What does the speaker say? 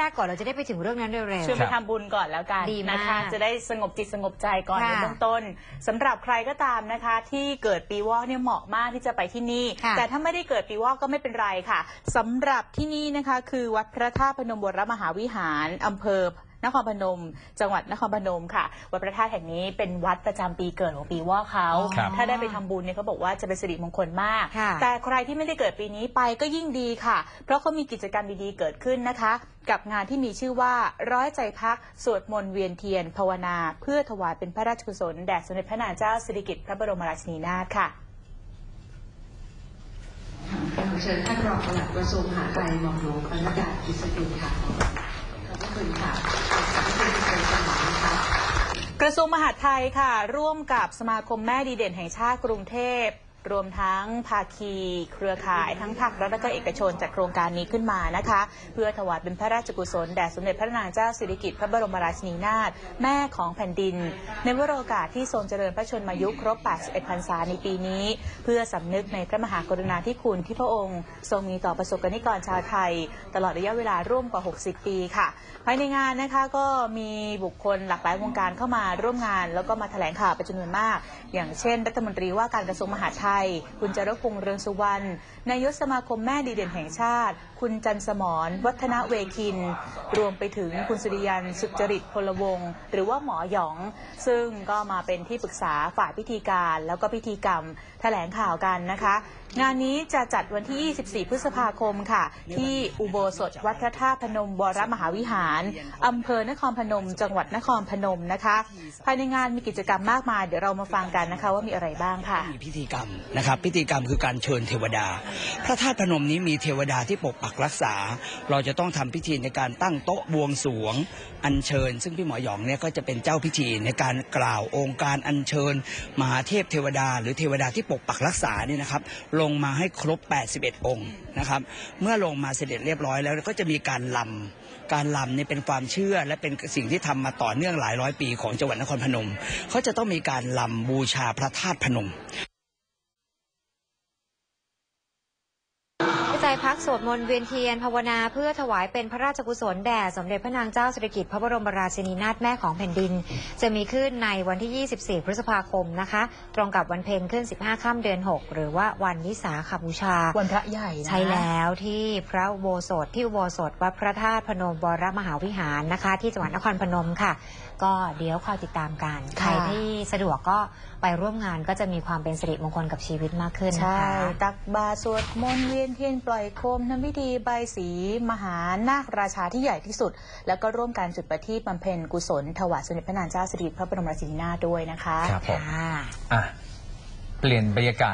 แรกก่อนเราจะได้ไปถึงเรื่องนั้นเร็ว ชวนไปทำบุญก่อนแล้วกันดีมากนะคะ จะได้สงบจิตสงบใจก่อนค่ะในเบื้องต้นสำหรับใครก็ตามนะคะ ที่เกิดปีวอกเนี่ยเหมาะมากที่จะไปที่นี่ ค่ะแต่ถ้าไม่ได้เกิดปีวอกก็ไม่เป็นไรค่ะสำหรับที่นี่นะคะ คือวัดพระธาตุพนมวรมหาวิหารอำเภอ นครพนม จังหวัดนครพนมค่ะ วัดพระธาตุแห่งนี้เป็นวัดประจำปีเกิดของปีวอกเขาครับถ้าได้ไปทำบุญเนี่ยเขาบอกว่าจะเป็นสิริมงคลมาก ค่ะ แต่ใครที่ไม่ได้เกิดปีนี้ไปก็ยิ่งดีค่ะ เพราะเขามีกิจกรรมดีๆเกิดขึ้นนะคะ กับงานที่มีชื่อว่าร้อยใจพักสวดมนต์เวียนเทียนภาวนา เพื่อถวายเป็นพระราชกุศลแด่สมเด็จพระนางเจ้าสิริกิติ์พระบรมราชินีนาถค่ะ ขอเชิญท่านรองปลัดกระทรวงมหาดไทยหม่อมหลวงอนุดากิจสกุลค่ะ ขอบพระคุณค่ะขอบคุณที่เป็นสมานนะคะ ก ระทรวงมหาดไทยค่ะ ร่วมกับสมาคมแม่ดีเด่นแห่งชาติกรุงเทพ รวมทั้งภาคีเครือข่ายทั้งภาครัฐและก็เอกชนจัดโครงการนี้ขึ้นมานะคะ เพื่อถวายเป็นพระราชกุศลแด่สมเด็จพระนางเจ้าสิริกิติ์พระบรมราชินีนาถแม่ของแผ่นดิน ในวโรกาสที่ทรงเจริญพระชนมายุครบ 81 พรรษาในปีนี้ เพื่อสำนึกในพระมหากรุณาธิคุณที่พระองค์ ทรงมีต่อประสบกนิกรชาวไทย ตลอดระยะเวลาร่วมกว่า 60 ปีค่ะ ภายในงานนะคะก็มีบุคคลหลากหลายวงการเข้ามาร่วมงาน แล้วก็มาแถลงข่าวเป็นจำนวนมาก อย่างเช่น รัฐมนตรีว่าการกระทรวงมหาดไทยคุณจารพงษ์เรืองสุวรรณ นายกสมาคมแม่ดีเด่นแห่งชาติ คุณจันสมร วัฒนเวคิน รวมไปถึงคุณสุริยันสุจริตพลวงศ์หรือว่าหมอหยอง ซึ่งก็มาเป็นที่ปรึกษาฝ่ายพิธีการแล้วก็พิธีกรรมแถลงข่าวกันนะคะ งานนี้จะจัดวันที่ 24 พฤษภาคมค่ะ ที่อุโบสถวัดพระธาตุพนมวรมหาวิหารอำเภอนครพนม จังหวัดนครพนมนะคะ ภายในงานมีกิจกรรมมากมาย เดี๋ยวเรามาฟังกันนะคะว่ามีอะไรบ้างค่ะ มีพิธีกรรมนะครับ พิธีกรรมคือการเชิญเทวดา พระธาตุพนมนี้มีเทวดาที่ปกปักรักษา เราจะต้องทำพิธีในการตั้งโต๊ะบวงสรวง อัญเชิญ ซึ่งพี่หมอหยองเนี่ยก็จะเป็นเจ้าพิธีในการกล่าวองค์การอัญเชิญ มหาเทพเทวดา หรือเทวดาที่ปกปักรักษาเนี่ยนะครับ ลงมาให้ครบ 81 องค์นะครับ เมื่อลงมาเสด็จเรียบร้อยแล้วก็จะมีการลำการลำเนี่ยเป็นความเชื่อและเป็นสิ่งที่ทำมาต่อเนื่องหลายร้อยปีของจังหวัดนครพนม เขาจะต้องมีการลำบูชาพระธาตุพนม พักสวดมนต์เวียนเทียนภาวนาเพื่อถวายเป็นพระราชกุศลแด่สมเด็จพระนางเจ้าสิริกิติ์พระบรมราชินีนาถแม่ของแผ่นดิน จะมีขึ้นในวันที่ 24 พฤษภาคมนะคะ ตรงกับวันเพ็ญขึ้น 15 ค่ำเดือน 6 หรือว่าวันวิสาขบูชา วันพระใหญ่นะใช่แล้วที่พระอุโบสถที่อุโบสถวัดพระธาตุพนมวรมหาวิหารนะคะ ที่จังหวัดนครพนมค่ะ ก็เดี๋ยวคอยติดตามกันใครที่สะดวกก็ไปร่วมงานก็จะมีความเป็นสิริมงคลกับชีวิตมากขึ้นนะใช่คะตักบาตรสวดมนต์เวียนเทียนปล่อยโคมทำพิธีใบายสี มหานาคราชาที่ใหญ่ที่สุด แล้วก็ร่วมการจุดประทีปบำเพ็ญกุศลถวายสมเด็จพระนางเจ้าสิริกิติ์พระบรมราชินีนาถด้วยนะคะครับผมค่ะอะเปลี่ยนบรรยากาศ